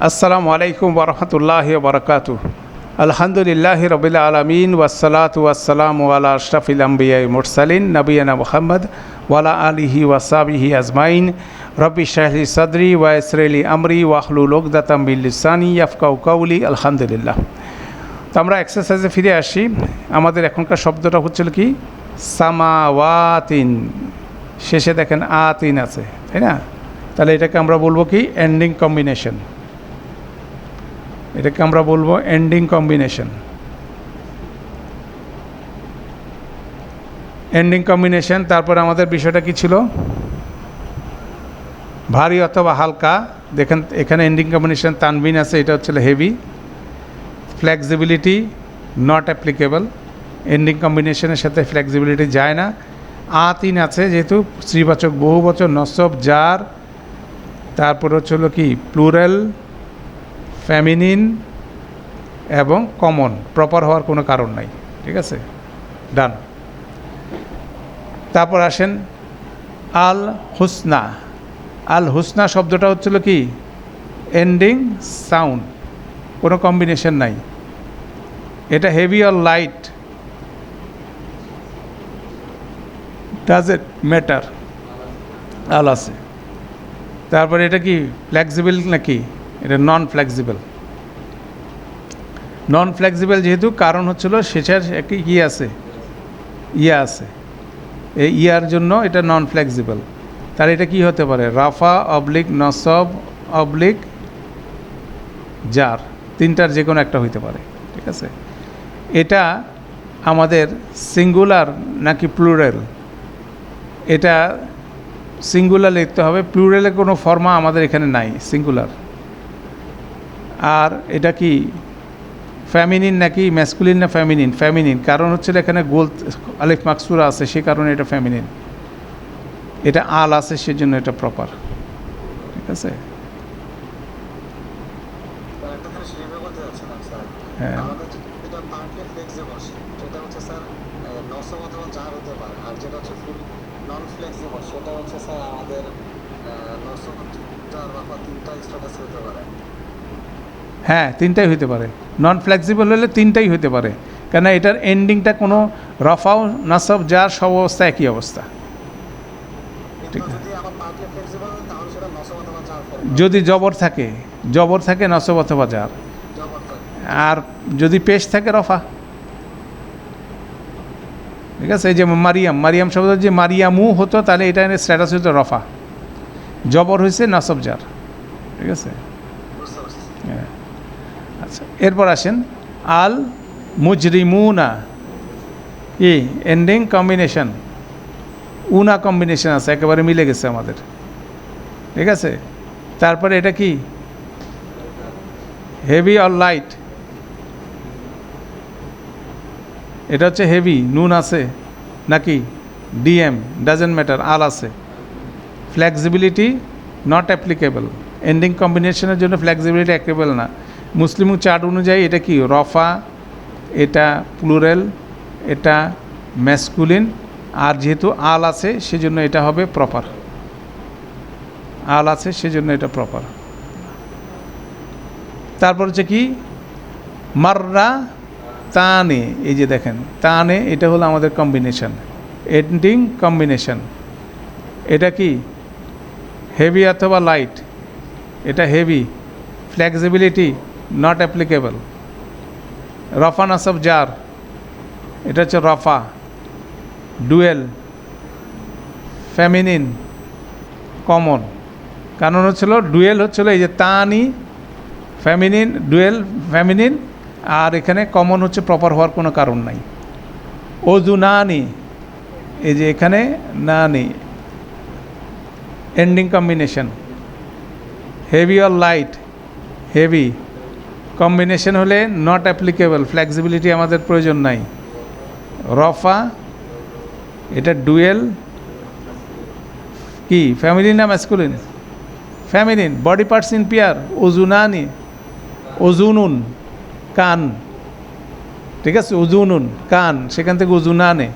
আসসালামু আলাইকুম ওরহমতুল্লাহ বরকাতু আলহামদুলিল্লাহ রবিল আলমিন ওয়াসালাত ওয়াসালাম ওয়ালা আশরাফিল আম্বিয়া মুরসালিন নবীনা মোহাম্মদ ওয়ালা আলিহি ওয়াসাবিহি আজমাইন। রব্বি শাহলি সদরি ওয়াসরেলি আমরি ওয়াহলুল ওকদাতাম বিল্লিসানি ইয়াফকাউ কাউলি আলহামদুলিল্লাহ। তো আমরা এক্সারসাইজে ফিরে আসি। আমাদের এখনকার শব্দটা হচ্ছিল কি? সামাওয়াতিন। শেষে দেখেন আতিন আছে, তাই না? তাহলে এটাকে আমরা বলব কি? এন্ডিং কম্বিনেশন এটাকে আমরা বলব এন্ডিং কম্বিনেশন এন্ডিং কম্বিনেশন তারপর আমাদের বিষয়টা কি ছিল? ভারী অথবা হালকা, দেখেন এখানে এন্ডিং কম্বিনেশন তানবিন আছে, এটা হচ্ছে heavy flexibility not applicable ending কম্বিনেশনের সাথে ফ্লেক্সিবিলিটি যায় না। আ তিন আছে যেহেতু শ্রীবাচক বহু বছর নসব জার তারপর হচ্ছে হলো কি প্লুরাল ফ্যামিনিন এবং কমন, প্রপার হওয়ার কোনো কারণ নাই, ঠিক আছে? ডান তারপর আসেন আল হুসনা আল হুসনা শব্দটা হচ্ছিল কি? এন্ডিং সাউন্ড কোনো কম্বিনেশন নাই। এটা heavy or light does it matter আল আছে। তারপরে এটা কি? ফ্লেক্সিবল নাকি? এটা নন ফ্লেক্সিবল নন ফ্লেক্সিবল যেহেতু, কারণ হচ্ছিল সেটার একটি ইয়ে আছে। ইয়া আছে। এই ইয়ার জন্য এটা নন ফ্লেক্সিবল তাহলে এটা কি হতে পারে? রাফা অবলিক নসব অবলিক জার। তিনটার যে কোনো একটা হইতে পারে। ঠিক আছে? এটা আমাদের সিঙ্গুলার নাকি প্লুরাল এটা সিঙ্গুলার লিখতে হবে। প্লুরালের কোনো ফর্মা আমাদের এখানে নাই সিঙ্গুলার আর এটা কি ফ্যামিনিন নাকি ম্যাসকুলিন না ফ্যামিনিন ফ্যামিনিন কারণ হচ্ছে এখানে গোল আলিফ মাকসুরা আছে, সে কারণে এটা ফ্যামিনিন এটা আল আছে, সেজন্য এটা প্রপার ঠিক আছে। হ্যাঁ। হ্যাঁ তিনটাই হইতে পারে। নন ফ্লেক্সিবল হলে তিনটাই হতে পারে। কেন এটার এন্ডিংটা কোনো রফাও, নাসব, যার সব অবস্থা একই অবস্থা। ঠিক যদি জবর থাকে জবর থাকে, নসব অথবা যার। আর যদি পেশ থাকে, রফা। ঠিক আছে, এই যে মারিয়াম মারিয়াম শব্দ যে মারিয়ামু হতো, তাহলে এটা স্ট্যাটাস হতো রফা। জবর হয়েছে নসব যার। ঠিক আছে? হ্যাঁ। এরপর আসেন, আল মুজরিমুনা। ই এন্ডিং কম্বিনেশন উনা কম্বিনেশন আছে, একেবারে মিলে গেছে আমাদের। ঠিক আছে? তারপরে এটা কি? হেভি অর লাইট এটা হচ্ছে হেভি নুন আছে। নাকি? ডিএম ডাজেন্ট ম্যাটার আল আছে। ফ্লেক্সিবিলিটি নট অ্যাপ্লিকেবল এন্ডিং কম্বিনেশনের জন্য ফ্লেক্সিবিলিটি অ্যাপ্লিকেবল না। মুসলিম চার্ট অনুযায়ী এটা কি? রফা, এটা প্লুরাল, এটা ম্যাসকুলিন, আর যেহেতু আল আছে, সেজন্য এটা হবে প্রপার। আল আছে, সেজন্য এটা প্রপার। তারপর হচ্ছে কি? মাররা তানে, এই যে দেখেন, তানে এটা হলো আমাদের কম্বিনেশন এন্ডিং কম্বিনেশন এটা কি? হেভি অথবা লাইট এটা হেভি ফ্লেক্সিবিলিটি নট অ্যাপ্লিকেবল রফা নাসব জার এটা হচ্ছে রফা ডুয়েল ফ্যামিনিন কমন কারণ হচ্ছিল ডুয়েল হচ্ছিল এই যে তানি ফ্যামিনিন ডুয়েল ফ্যামিনিন আর এখানে কমন হচ্ছে প্রপার হওয়ার কোনো কারণ নাই। ওজু নানি এই যে এখানে নানি ending combination heavy or light heavy combination হলে নট অ্যাপ্লিকেবল ফ্লেক্সিবিলিটি আমাদের প্রয়োজন নাই। রফা, এটা ডুয়েল। কি? ফ্যামিলি না masculine feminine body parts in peer ওজুনানি, ওজুনুন, কান। ঠিক আছে? ওজুনুন, কান, সেখান থেকে ওজুনানে।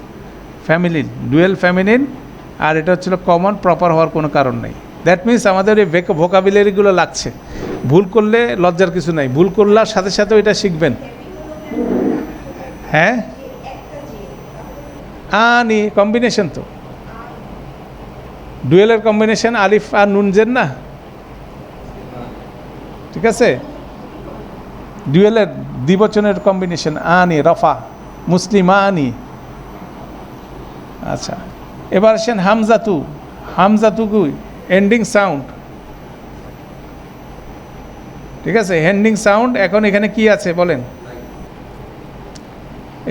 ফ্যামিলিন, ডুয়েল ফ্যামিলিন, আর এটা হচ্ছিল কমন প্রপার হওয়ার কোনো কারণ নেই। দ্যাট মিন্স আমাদের এই ভোকাবিলারিগুলো লাগছে। ভুল করলে লজ্জার কিছু নাই। ভুল করলার সাথে সাথে ওইটা শিখবেন। হ্যাঁ? আনি কম্বিনেশন তো। ডুয়েলের কম্বিনেশন আলিফ আর নুনজের না? ঠিক আছে? ডুয়েলের দ্বিবচনের কম্বিনেশন আনি, রফা, মুসলিম আনি। আচ্ছা এবার আসেন হামজাতু। হামজাতু কি এন্ডিং সাউন্ড ঠিক আছে? হ্যান্ডিং সাউন্ড এখন এখানে কি আছে বলেন?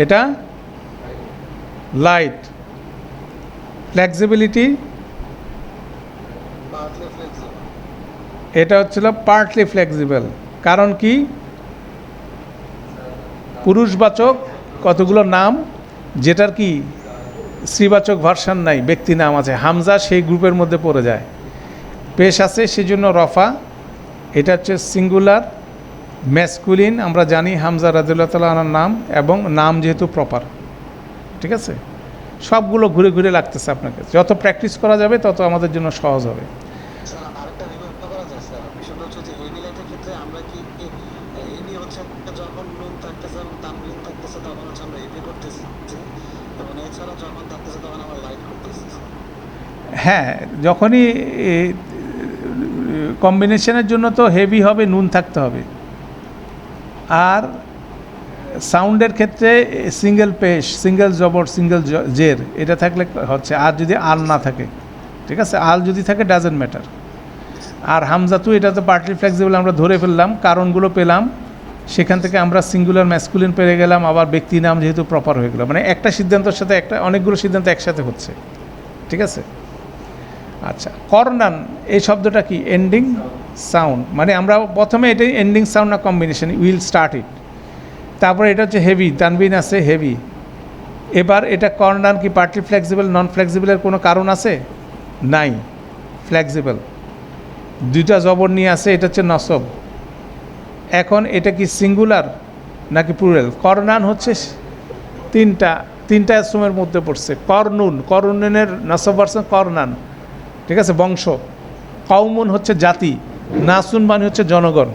এটা? লাইট ফ্লেক্সিবিলিটি এটা হচ্ছিল পার্টলি ফ্লেক্সিবল কারণ কি? পুরুষবাচক কতগুলো নাম, যেটার কি স্ত্রীবাচক ভার্সান নাই, ব্যক্তি নাম আছে। হামজা সেই গ্রুপের মধ্যে পড়ে যায়। পেশ আছে, সেজন্য রফা। এটা হচ্ছে সিঙ্গুলার ম্যাসকুলিন আমরা জানি হামজা রাজুল্লাহ তালার নাম এবং নাম যেহেতু প্রপার ঠিক আছে? সবগুলো ঘুরে ঘুরে লাগতেছে আপনাকে। যত প্র্যাকটিস করা যাবে তত আমাদের জন্য সহজ হবে। করতেছি হ্যাঁ যখনই কম্বিনেশনের জন্য তো হেভি হবে, নুন থাকতে হবে। আর সাউন্ডের ক্ষেত্রে সিঙ্গেল পেশ সিঙ্গেল জবর সিঙ্গেল জের, এটা থাকলে হচ্ছে আর যদি আল না থাকে, ঠিক আছে? আল যদি থাকে ডাজেন্ট ম্যাটার আর হামজাতু এটা তো পার্টলি ফ্লেক্সিবল আমরা ধরে ফেললাম, কারণগুলো পেলাম। সেখান থেকে আমরা সিঙ্গুলার ম্যাসকুলিন পেরে গেলাম, আবার ব্যক্তি নাম যেহেতু প্রপার হয়ে গেল। মানে একটা সিদ্ধান্তের সাথে একটা, অনেকগুলো সিদ্ধান্ত একসাথে হচ্ছে, ঠিক আছে? আচ্ছা করনান, এই শব্দটা কি? এন্ডিং সাউন্ড মানে আমরা প্রথমে এটাই এন্ডিং সাউন্ড না কম্বিনেশন উইল স্টার্ট ইট তারপরে এটা হচ্ছে হেভি তানবিন আছে হেভি এবার এটা কর্নান কি পার্টলি ফ্লেক্সিবল নন ফ্লেক্সিবলের কোনো কারণ আছে? নাই ফ্লেক্সিবল দুইটা জবর নিয়ে আছে, এটা হচ্ছে নসব। এখন এটা কি সিঙ্গুলার নাকি প্লুরাল করনান হচ্ছে তিনটা তিনটা শ্রমের মধ্যে পড়ছে। করনুন করনুনের নসব ভার্সন করনান। ঠিক আছে, বংশ। কৌমুন হচ্ছে জাতি, নাসুন মানে হচ্ছে জনগণ।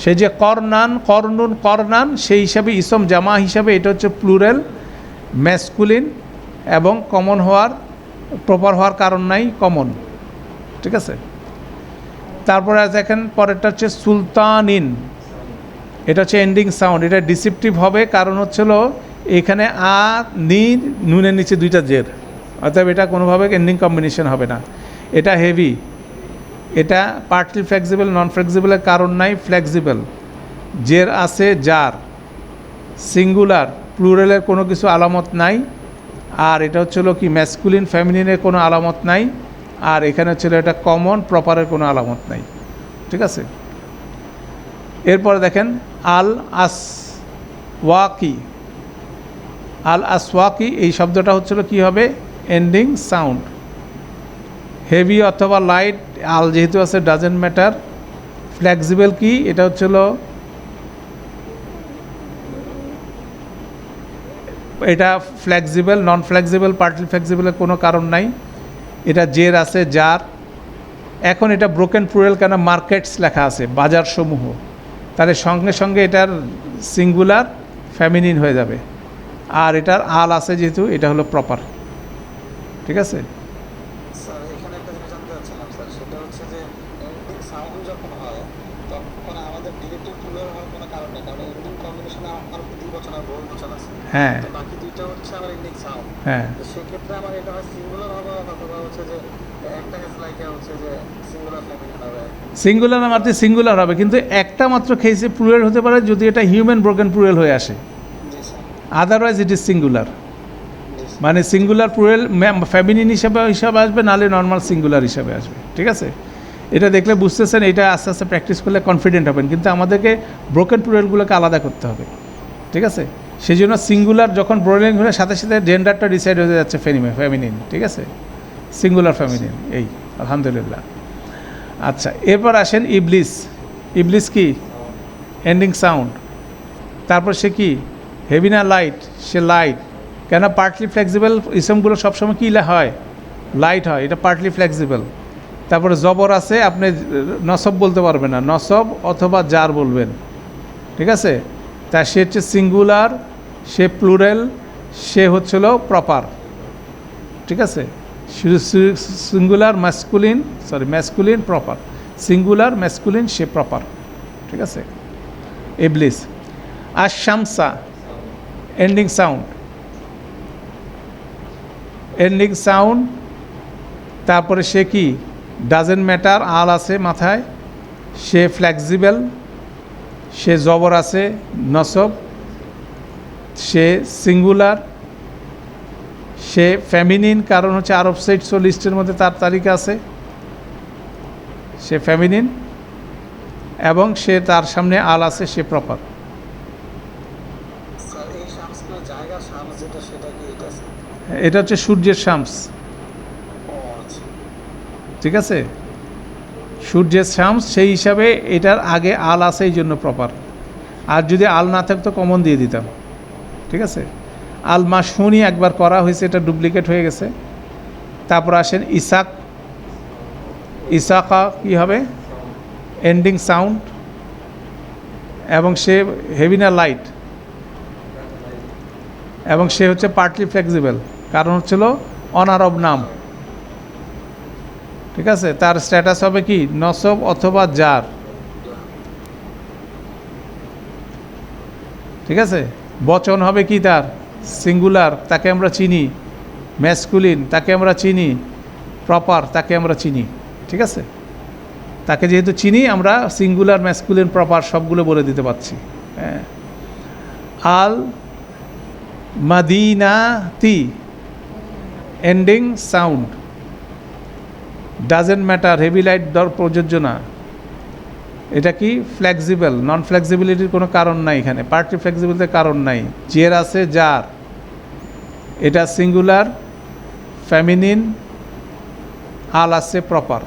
সে যে করনান করনুন করনান সেই হিসাবে ইসম জামা হিসাবে এটা হচ্ছে প্লুরাল, ম্যাসকুলিন এবং কমন হওয়ার, প্রপার হওয়ার কারণ নাই কমন। ঠিক আছে? তারপরে দেখেন, পরেরটা হচ্ছে সুলতানিন। এটা হচ্ছে এন্ডিং সাউন্ড এটা ডিসিপটিভ হবে, কারণ হচ্ছিল এখানে আ, নি, নুনের নিচে দুইটা জের। অর্থাৎ এটা কোনোভাবে এন্ডিং কম্বিনেশন হবে না। এটা হেভি এটা পার্টলি ফ্লেক্সিবল নন ফ্লেক্সিবলের কারণ নাই ফ্লেক্সিবল জের আছে যার সিঙ্গুলার প্লুরালের কোনো কিছু আলামত নাই। আর এটা হচ্ছিল কি ম্যাসকুলিন ফ্যামিলিনের কোনো আলামত নাই। আর এখানে হচ্ছিল এটা কমন প্রপারের কোনো আলামত নাই। ঠিক আছে? এরপরে দেখেন, আল আস ওয়াকি। আল আসওয়াকি এই শব্দটা হচ্ছিল কি হবে? এন্ডিং সাউন্ড হেভি অথবা লাইট, আল যেহেতু আছে ডাজেন্ট ম্যাটার ফ্লেক্সিবল কি এটা হচ্ছিল এটা ফ্লেক্সিবল নন ফ্লেক্সিবল পার্টলি ফ্লেক্সিবলের কোনো কারণ নাই। এটা জের আছে যার এখন এটা ব্রোকেন প্লুরাল কেন? মার্কেটস লেখা আছে বাজার সমূহ তাহলে সঙ্গে সঙ্গে এটার সিঙ্গুলার ফ্যামিনিন হয়ে যাবে। আর এটার আল আছে যেহেতু, এটা হলো প্রপার ঠিক আছে স্যার এখানে একটা জিনিস জানতে চাচ্ছিলাম স্যার সেটা হচ্ছে যে এন্ডিং সাউন্ড যখন হয় তখন আমাদের ডিরেক্টিভ প্লুরাল হওয়ার কোনো কারণ নেই কারণ এন্ডিং কম্বিনেশনে আমার দুই বছর আর বহু বছর আছে হ্যাঁ। বাকি দুইটা হচ্ছে আমার এন্ডিং সাউন্ড হ্যাঁ। সেক্ষেত্রে আমার এটা হয় সিঙ্গুলার হবে অথবা হচ্ছে যে একটা কেস লাইকে হচ্ছে যে সিঙ্গুলার নামাতে সিঙ্গুলার হবে কিন্তু একটা মাত্র খেয়েছে প্লুরাল হতে পারে যদি এটা হিউম্যান ব্রোকেন প্লুরাল হয়ে আসে। আদারওয়াইজ ইট ইজ সিঙ্গুলার মানে সিঙ্গুলার প্লুরাল ফ্যামিলিন হিসাবে হিসাবে আসবে নাহলে নর্মাল সিঙ্গুলার হিসাবে আসবে। ঠিক আছে? এটা দেখলে বুঝতেছেন এটা আস্তে আস্তে প্র্যাকটিস করলে কনফিডেন্ট হবেন। কিন্তু আমাদেরকে ব্রোকেন প্লুরালগুলোকে আলাদা করতে হবে। ঠিক আছে? সেই জন্য সিঙ্গুলার যখন ব্রোলিং হলে সাথে সাথে জেন্ডারটা ডিসাইড হয়ে যাচ্ছে ফেনিমে ফ্যামিনিন ঠিক আছে? সিঙ্গুলার ফ্যামিনিন এই, আলহামদুলিল্লাহ। আচ্ছা এরপর আসেন ইবলিস। ইবলিস কি? এন্ডিং সাউন্ড তারপর সে কি? হেভি না লাইট সে লাইট কেন পার্টলি ফ্লেক্সিবল ইসমগুলো সবসময় কী হয়? লাইট হয়, এটা পার্টলি ফ্লেক্সিবল তারপরে জবর আছে, আপনি নসব বলতে পারবেন না। নসব অথবা জার বলবেন। ঠিক আছে? তা সে হচ্ছে সিঙ্গুলার সে প্লুরাল সে হচ্ছিল প্রপার ঠিক আছে? Singular masculine sorry masculine proper singular masculine সে প্রপার ঠিক আছে? এবলিস আর শামসা এন্ডিং সাউন্ড এন্ডিং সাউন্ড তারপরে সে কি? ডাজেন্ট ম্যাটার আল আছে মাথায়, সে ফ্লেক্সিবল সে জবর আছে, নসব সে সিঙ্গুলার সে ফ্যামিনিন কারণ হচ্ছে আরব ও লিস্টের মধ্যে তার তারিখ আছে। সে ফ্যামিনিন এবং সে তার সামনে আল আছে সে প্রপার সেটা এটা হচ্ছে সূর্যের শামস। আচ্ছা। ঠিক আছে? সূর্যের শামস সেই হিসাবে এটার আগে আল আছে এই জন্য প্রপার আর যদি আল না থাকতো কমন দিয়ে দিতাম। ঠিক আছে? আল মাসুনি একবার করা হয়েছে, এটা ডুপ্লিকেট হয়ে গেছে। তারপর আসেন ইসাক। ইসাকা কী হবে? এন্ডিং সাউন্ড এবং সে হেভি না লাইট এবং সে হচ্ছে পার্টলি ফ্লেক্সিবল কারণ হচ্ছিল অনারব নাম। ঠিক আছে? তার স্ট্যাটাস হবে কি? নসব অথবা জার। ঠিক আছে? বচন হবে কি তার? সিঙ্গুলার তাকে আমরা চিনি। ম্যাসকুলিন তাকে আমরা চিনি। প্রপার তাকে আমরা চিনি। ঠিক আছে? তাকে যেহেতু চিনি, আমরা সিঙ্গুলার ম্যাসকুলিন প্রপার সবগুলো বলে দিতে পারছি। হ্যাঁ। আল মাদিনাতি। Ending sound doesn't matter heavy light দর প্রযোজ্য না। এটা কি ফ্লেক্সিবল নন ফ্লেক্সিবিলিটির কোনো কারণ নাই এখানে। পার্টি ফ্লেক্সিবিলিটির কারণ নাই। জের আছে, যার। এটা সিঙ্গুলার ফ্যামিনিন আল আছে প্রপার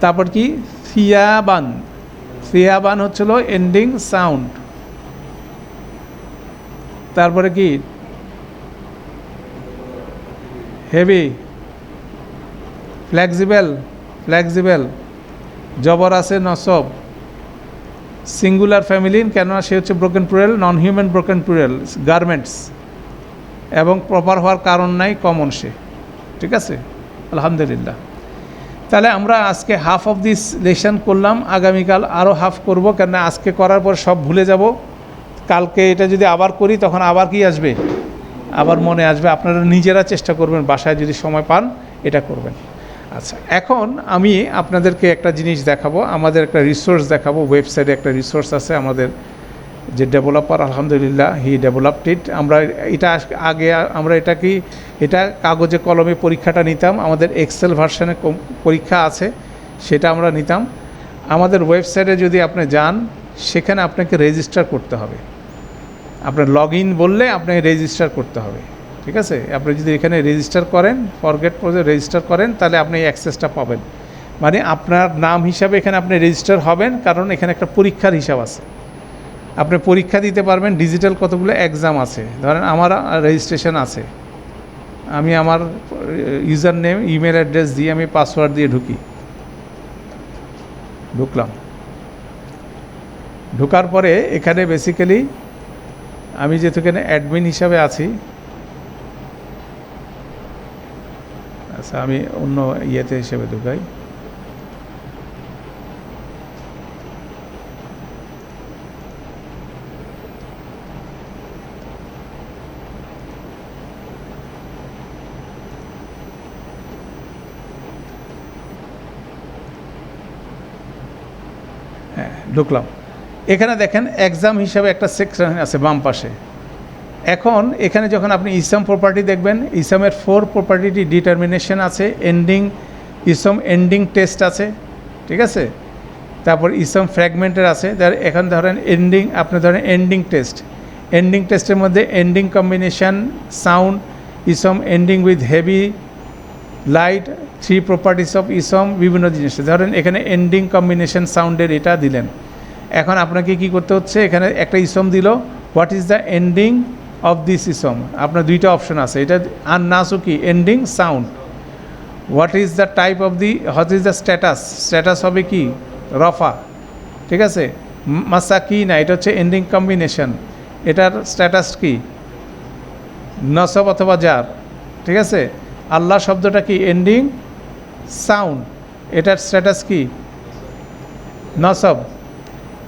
তারপর কি? সিয়াবান সিয়াবান হচ্ছিল এন্ডিং সাউন্ড তারপরে কি? হেভি ফ্লেক্সিবল ফ্লেক্সিবল জবর আছে নসব সিঙ্গুলার ফ্যামিলিন কেননা সে হচ্ছে broken plural non human broken plural garments এবং প্রপার হওয়ার কারণ নাই কমন সে। ঠিক আছে? আলহামদুলিল্লাহ। তাহলে আমরা আজকে হাফ অফ দিস লেসন করলাম, আগামীকাল আরও হাফ করব, কেননা আজকে করার পর সব ভুলে যাব। কালকে এটা যদি আবার করি, তখন আবার কি আসবে? আবার মনে আসবে, আপনারা নিজেরা চেষ্টা করবেন, বাসায় যদি সময় পান, এটা করবেন। আচ্ছা এখন আমি আপনাদেরকে একটা জিনিস দেখাবো, আমাদের একটা রিসোর্স দেখাবো ওয়েবসাইটে একটা রিসোর্স আছে আমাদের যে ডেভেলপার আলহামদুলিল্লাহ হি ডেভেলপড ইট আমরা এটা আগে আমরা এটা কি, এটা কাগজে, কলমে পরীক্ষাটা নিতাম, আমাদের এক্সেল ভার্সনে পরীক্ষা আছে, সেটা আমরা নিতাম। আমাদের ওয়েবসাইটে যদি আপনি যান, সেখানে আপনাকে রেজিস্টার করতে হবে। আপনার লগ ইন বললে আপনাকে রেজিস্টার করতে হবে। ঠিক আছে? আপনি যদি এখানে রেজিস্টার করেন ফরগেট করে রেজিস্টার করেন, তাহলে আপনি এই অ্যাক্সেসটা পাবেন। মানে আপনার নাম হিসাবে এখানে আপনি রেজিস্টার হবেন, কারণ এখানে একটা পরীক্ষার হিসাব আছে। আপনি পরীক্ষা দিতে পারবেন ডিজিটাল কতগুলো এক্সাম আছে। ধরেন আমার রেজিস্ট্রেশন আছে। আমি আমার ইউজার নেম ইমেল অ্যাড্রেস দিয়ে আমি পাসওয়ার্ড দিয়ে ঢুকি। ঢুকলাম। ঢোকার পরে এখানে বেসিক্যালি আমি যেহেতু এখানে অ্যাডমিন হিসাবে আছি আচ্ছা আমি অন্য ইয়েতে হিসেবে ঢুকাই। হ্যাঁ ঢুকলাম। এখানে দেখেন এক্সাম হিসাবে একটা সেকশন আছে বাম পাশে। এখন এখানে যখন আপনি ইসাম প্রপার্টি দেখবেন, ইসামের ফোর প্রপার্টিটি ডিটারমিনেশন আছে এন্ডিং ইসম এন্ডিং টেস্ট আছে, ঠিক আছে? তারপর ইসম ফ্র্যাগমেন্টের আছে, তার এখন ধরেন এন্ডিং আপনি ধরেন এন্ডিং টেস্ট এন্ডিং টেস্টের মধ্যে ending combination sound ইসম ending with heavy light three properties of ইসম, বিভিন্ন জিনিস। ধরেন এখানে এন্ডিং কম্বিনেশন সাউন্ডের এটা দিলেন। এখন আপনাকে কি করতে হচ্ছে? এখানে একটা ইসম দিল। What is the ending of this ইসম আপনার দুইটা অপশন আছে। এটা আর নাসও কি ending sound what is the type of the what is the status status হবে কি? রফা। ঠিক আছে? মাসা কি না এটা হচ্ছে এন্ডিং কম্বিনেশন এটার স্ট্যাটাস কি? নসব অথবা জার ঠিক আছে? আল্লাহ শব্দটা কি? এন্ডিং সাউন্ড এটার স্ট্যাটাস কি? নসব।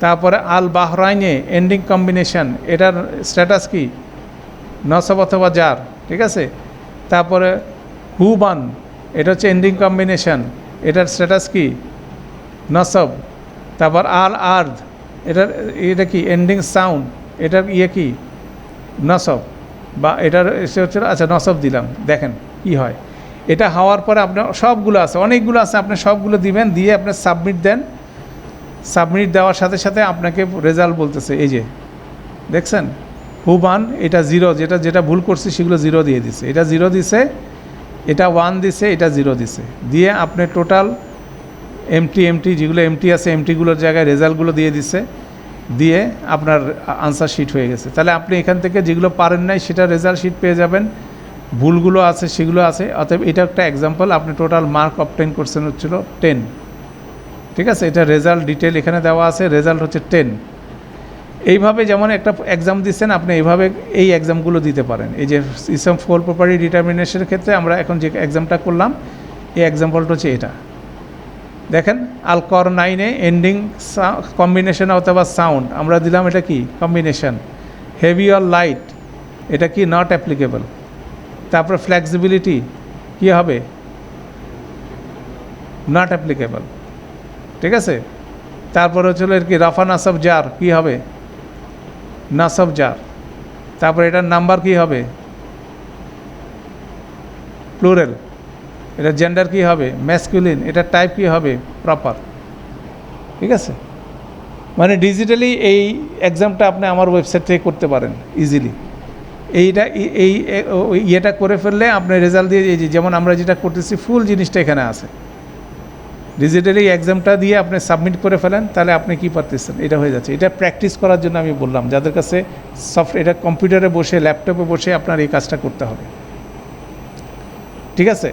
তারপরে আল বাহরাইনে এন্ডিং কম্বিনেশন এটার স্ট্যাটাস কি? নসব অথবা জার, ঠিক আছে? তারপরে হুবান, এটা হচ্ছে এন্ডিং কম্বিনেশন এটার স্ট্যাটাস কি? নসব। তারপর আল আর্ধ এটার, এটা কি? এন্ডিং সাউন্ড এটার ইয়ে কি? নসব। বা এটার এসে হচ্ছে আচ্ছা নসব দিলাম, দেখেন কি হয়। এটা হওয়ার পরে আপনার সবগুলো আছে, অনেকগুলো আছে, আপনি সবগুলো দিবেন, দিয়ে আপনি সাবমিট দেন। সাবমিট দেওয়ার সাথে সাথে আপনাকে রেজাল্ট বলতেছে, এই যে, দেখছেন? হুবান, এটা জিরো যেটা যেটা ভুল করছি সেগুলো জিরো দিয়ে দিছে। এটা জিরো দিছে, এটা ওয়ান দিছে, এটা জিরো দিছে। দিয়ে আপনি টোটাল এমটি এমটি যেগুলো এমটি আছে এমটিগুলোর জায়গায় রেজাল্টগুলো দিয়ে দিছে। দিয়ে আপনার আনসার শিট হয়ে গেছে। তাহলে আপনি এখান থেকে যেগুলো পারেন নাই, সেটা রেজাল্ট শিট পেয়ে যাবেন। ভুলগুলো আছে, সেগুলো আছে। অতএব এটা একটা এক্সাম্পল আপনি টোটাল মার্ক অবটেন করছেন হচ্ছিল টেন ঠিক আছে? এটা রেজাল্ট ডিটেল এখানে দেওয়া আছে রেজাল্ট হচ্ছে টেন এইভাবে যেমন একটা এক্সাম দিচ্ছেন, আপনি এইভাবে এই এক্সামগুলো দিতে পারেন। এই যে ইসম ফোর প্রপার্টি ডিটারমিনেশনের ক্ষেত্রে আমরা এখন যে এক্সামটা করলাম, এই এক্সাম্পলটা হচ্ছে এটা। দেখেন আল কর নাইনে এন্ডিং কম্বিনেশন অথবা সাউন্ড আমরা দিলাম এটা কি? কম্বিনেশন হেভি অর লাইট এটা কি? নট অ্যাপ্লিকেবল তারপরে ফ্লেক্সিবিলিটি কী হবে? নট অ্যাপ্লিকেবল ঠিক আছে? তারপরে হচ্ছিল এর কি? রাফা নাসব জার কী হবে? নাসব জার। তারপরে এটার নাম্বার কি হবে? প্লুরেল। এটা জেন্ডার কি হবে? ম্যাসকুলিন এটা টাইপ কি হবে? প্রপার ঠিক আছে? মানে ডিজিটালি এই এক্সামটা আপনি আমার ওয়েবসাইট থেকে করতে পারেন ইজিলি এইটা, এই- ইয়েটা করে ফেললে আপনি রেজাল্ট দিয়ে যেমন আমরা যেটা করতেছি ফুল জিনিসটা এখানে আছে। ডিজিটালি এক্সামটা দিয়ে আপনি সাবমিট করে ফেলেন, তাহলে আপনি কি পারতেছেন? এটা হয়ে যাচ্ছে। এটা প্র্যাকটিস করার জন্য আমি বললাম, যাদের কাছে সফট এটা কম্পিউটারে বসে ল্যাপটপে বসে আপনার এই কাজটা করতে হবে। ঠিক আছে?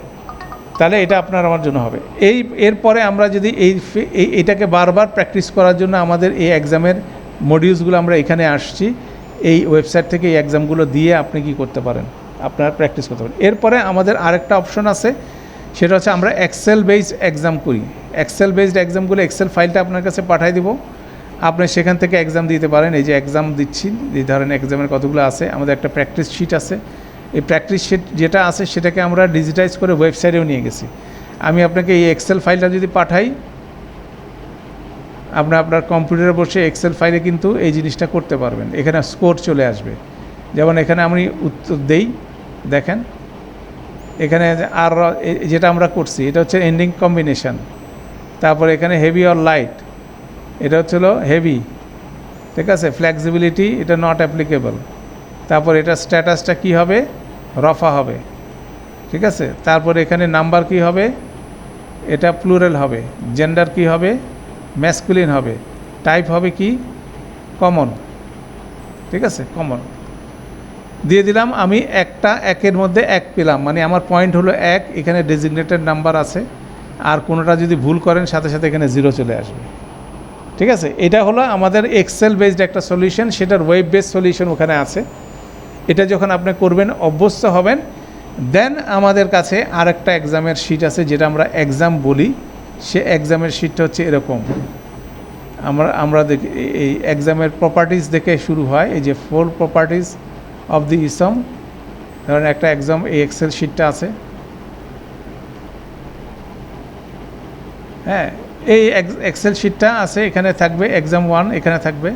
তাহলে এটা আপনার, আমার জন্য হবে। এই, এরপরে আমরা যদি এই এটাকে বারবার প্র্যাকটিস করার জন্য আমাদের এই এক্সামের মডিউলসগুলো আমরা এখানে আসছি। এই ওয়েবসাইট থেকে এই এক্সামগুলো দিয়ে আপনি কি করতে পারেন? আপনার প্র্যাকটিস করতে পারেন। এরপরে আমাদের আরেকটা অপশন আছে সেটা হচ্ছে আমরা এক্সেল বেসড এক্সাম করি। এক্সেল বেসড এক্সামগুলো এক্সেল ফাইলটা আপনার কাছে পাঠিয়ে দিব। আপনি সেখান থেকে এক্সাম দিতে পারেন। এই যে এক্সাম দিচ্ছি, এই ধরেন এক্সামের কতগুলো আছে? আমাদের একটা প্র্যাকটিস শিট আছে। এই প্র্যাকটিস শিট যেটা আছে সেটাকে আমরা ডিজিটাইজ করে ওয়েবসাইটেও নিয়ে গেছি। আমি আপনাকে এই এক্সেল ফাইলটা যদি পাঠাই, আপনি আপনার কম্পিউটারে বসে এক্সেল ফাইলে কিন্তু এই জিনিসটা করতে পারবেন। এখানে স্কোর চলে আসবে। যেমন এখানে আমি উত্তর দেই, দেখেন। এখানে আর যেটা আমরা করছি, এটা হচ্ছে এন্ডিং কম্বিনেশন তারপর এখানে হেভি অর লাইট এটা হচ্ছিল হেভি ঠিক আছে? ফ্লেক্সিবিলিটি এটা নট অ্যাপ্লিকেবল তারপর এটা স্ট্যাটাসটা কি হবে? রফা হবে। ঠিক আছে? তারপর এখানে নাম্বার কি হবে? এটা প্লুরাল হবে। জেন্ডার কি হবে? ম্যাসকুলিন হবে। টাইপ হবে কি? কমন ঠিক আছে? কমন দিয়ে দিলাম, আমি একটা একের মধ্যে এক পেলাম। মানে আমার পয়েন্ট হলো এক, এখানে ডেজিগনেটেড নাম্বার আছে। আর কোনোটা যদি ভুল করেন, সাথে সাথে এখানে জিরো চলে আসবে। ঠিক আছে? এটা হলো আমাদের এক্সেল বেসড একটা সলিউশন সেটার ওয়েব বেসড সলিউশন ওখানে আছে। এটা যখন আপনি করবেন, অভ্যস্ত হবেন দেন আমাদের কাছে আর একটা এক্সামের শিট আছে, যেটা আমরা এক্সাম বলি। সে এক্সামের শিটটা হচ্ছে এরকম। আমরা আমরা দেখি, এই- এক্সামের প্রপার্টিজ দেখে শুরু হয়। এই যে ফোর প্রপার্টিজ অফ দি ইসম ধরেন একটা এক্সাম এই এক্সেল শিটটা আছে। হ্যাঁ এই এক্সেল শিটটা আছে, এখানে থাকবে এক্সাম ওয়ান এখানে থাকবে।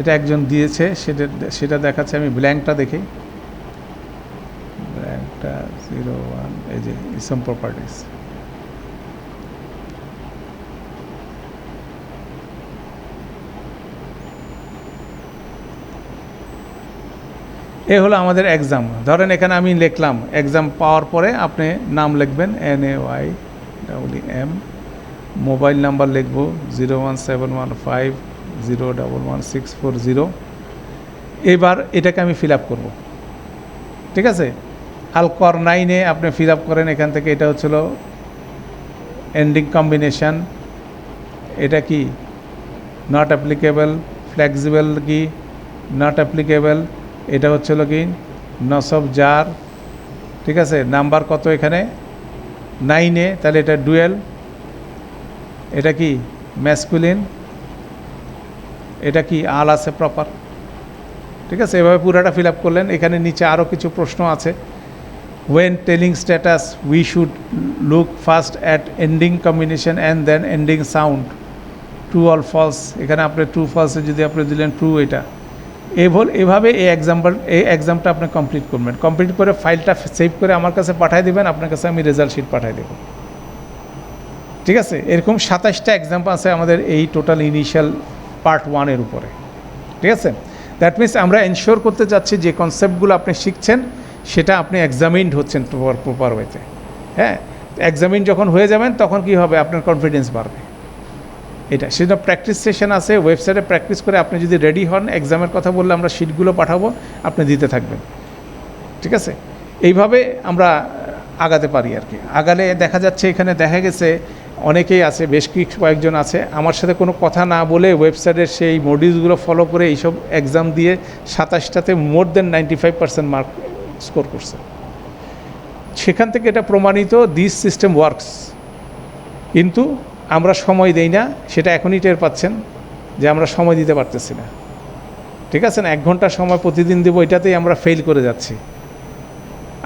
এটা একজন দিয়েছে, সেটা সেটা দেখাচ্ছে, আমি ব্ল্যাঙ্কটা দেখি। ব্ল্যাঙ্কটা জিরো ওয়ান এই যে ইসম প্রপার্টিস এ হলো আমাদের এক্সাম ধরেন এখানে আমি লিখলাম এক্সাম পাওয়ার পরে আপনি নাম লিখবেন N A Y double M mobile number লিখব zero one seven one five zero double one six four zero এবার এটাকে আমি ফিল আপ করব। ঠিক আছে? আল কর নাইনে আপনি ফিল আপ করেন, এখান থেকে এটা হচ্ছিল এন্ডিং কম্বিনেশন এটা কি? নট অ্যাপ্লিকেবল ফ্লেক্সিবল কি? নট অ্যাপ্লিকেবল এটা হচ্ছিল কি? নসব জার। ঠিক আছে? নাম্বার কত এখানে? নাইনে তাহলে এটা ডুয়েল। এটা কি? ম্যাসকুলিন। এটা কি? আল আছে প্রপার। ঠিক আছে? এভাবে পুরাটা ফিল আপ করলেন। এখানে নিচে আরও কিছু প্রশ্ন আছে। When telling status we should look first at ending combination and then ending sound true all false এখানে আপনি ট্রু ফলসে যদি আপনি দিলেন ট্রু এটা। এভল, এভাবে এই এক্সাম্পল এই এক্সামটা আপনি কমপ্লিট করবেন। কমপ্লিট করে ফাইলটা সেভ করে আমার কাছে পাঠিয়ে দেবেন, আপনার কাছে আমি রেজাল্ট শিট পাঠিয়ে দেবো। ঠিক আছে? এরকম সাতাশটা এক্সাম্পল আছে আমাদের এই টোটাল ইনিশিয়াল পার্ট ওয়ানের উপরে। ঠিক আছে? দ্যাট মিনস আমরা এনশিওর করতে চাচ্ছি যে কনসেপ্টগুলো আপনি শিখছেন, সেটা আপনি এক্সামিনড হচ্ছেন প্রপার প্রপার ওয়েতে হ্যাঁ? এক্সামিন যখন হয়ে যাবেন, তখন কি হবে? আপনার কনফিডেন্স বাড়বে। এটা সেজন্য প্র্যাকটিস সেশন আছে ওয়েবসাইটে প্র্যাকটিস করে আপনি যদি রেডি হন এক্সামের কথা বললে আমরা শিটগুলো পাঠাবো, আপনি দিতে থাকবেন। ঠিক আছে? এইভাবে আমরা আগাতে পারি আর কি। আগালে দেখা যাচ্ছে এখানে দেখা গেছে, অনেকেই আছে, বেশ কিছু কয়েকজন আছে, আমার সাথে কোনো কথা না বলে ওয়েবসাইটের সেই মডিউলসগুলো ফলো করে এইসব এক্সাম দিয়ে সাতাশটাতে more than ninety five percent mark score করছে। সেখান থেকে এটা প্রমাণিত দিস সিস্টেম ওয়ার্কস কিন্তু আমরা সময় দেই না, সেটা এখনই টের পাচ্ছেন যে আমরা সময় দিতে পারতেছি না। ঠিক আছে না? এক ঘণ্টা সময় প্রতিদিন দেবো, এটাতেই আমরা ফেল করে যাচ্ছি।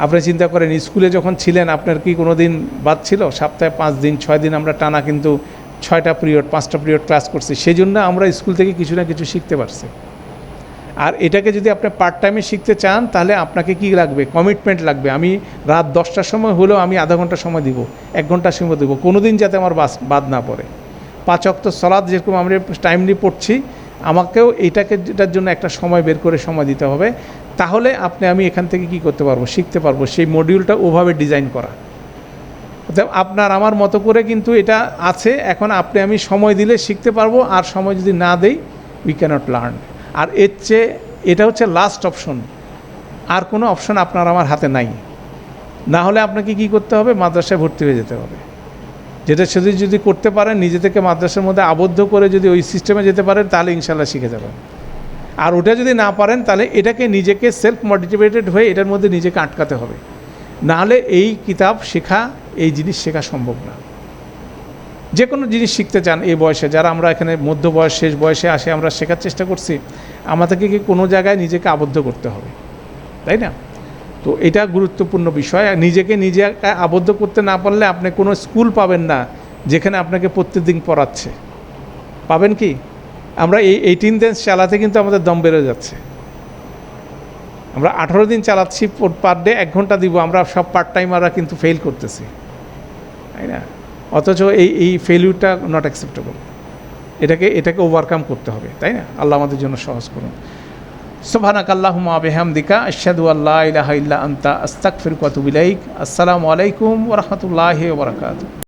আপনি চিন্তা করেন, স্কুলে যখন ছিলেন, আপনার কি কোনো দিন বাদ ছিল? সপ্তাহে পাঁচ দিন, ছয় দিন আমরা টানা কিন্তু ছয়টা পিরিয়ড পাঁচটা পিরিয়ড ক্লাস করছি। সেই জন্য আমরা স্কুল থেকে কিছু না কিছু শিখতে পারছি। আর এটাকে যদি আপনি পার্ট টাইমে শিখতে চান, তাহলে আপনাকে কি লাগবে? কমিটমেন্ট লাগবে। আমি রাত দশটার সময় হলেও আমি আধা ঘণ্টা সময় দিব, এক ঘণ্টা সময় দেবো। কোনো দিন যাতে আমার বাস বাদ না পড়ে। পাঁচ অক্ত সলাদ যেরকম আমরা টাইমলি পড়ছি, আমাকেও এটাকে এটার জন্য একটা সময় বের করে সময় দিতে হবে। তাহলে আপনি, আমি এখান থেকে কি করতে পারব? শিখতে পারব। সেই মডিউলটা ওভাবে ডিজাইন করা। আপনার, আমার মতো করে কিন্তু এটা আছে। এখন আপনি, আমি সময় দিলে শিখতে পারব। আর সময় যদি না দেই উই ক্যানট লার্ন আর এর চেয়ে এটা হচ্ছে লাস্ট অপশন আর কোনো অপশন আপনার আমার হাতে নাই। না হলে আপনাকে কি করতে হবে? মাদ্রাসায় ভর্তি হয়ে যেতে হবে। যেটা সেটা যদি করতে পারেন, নিজে থেকে মাদ্রাসার মধ্যে আবদ্ধ করে যদি ওই সিস্টেমে যেতে পারেন, তাহলে ইনশাল্লাহ শিখে যাবেন। আর ওটা যদি না পারেন, তাহলে এটাকে নিজেকে সেলফ মোটিভেটেড হয়ে এটার মধ্যে নিজেকে আটকাতে হবে। নাহলে এই কিতাব শেখা, এই জিনিস শেখা সম্ভব না। যে কোনো জিনিস শিখতে চান এই বয়সে, যারা আমরা এখানে মধ্য বয়স শেষ বয়সে আসে, আমরা শেখার চেষ্টা করছি, আমাদেরকে কি কোনো জায়গায় নিজেকে আবদ্ধ করতে হবে? তাই না? তো এটা গুরুত্বপূর্ণ বিষয়। নিজেকে নিজে আবদ্ধ করতে না পারলে আপনি কোনো স্কুল পাবেন না, যেখানে আপনাকে প্রত্যেকদিন পড়াচ্ছে। পাবেন কি? আমরা এই এইটিন দিন চালাতে কিন্তু আমাদের দম বেড়ে যাচ্ছে। আমরা আঠারো দিন চালাচ্ছি পার ডে এক ঘণ্টা দিব, আমরা সব পার্ট টাইম টাইমাররা কিন্তু ফেল করতেছি। তাই না? অথচ এই এই ফেলিউরটা নট অ্যাকসেপ্টেবল এটাকে এটাকে ওভারকাম করতে হবে, তাই না? আল্লাহ আমাদের জন্য সহজ করুন। সোভানাক আল্লাহমা বেহামদিকা আশাদু আল্লাহ ইলাহা আনতা আস্তাক ইলাইক। আসসালামু আলাইকুম ওরহমতুল্লাহ বারাকাতুহু।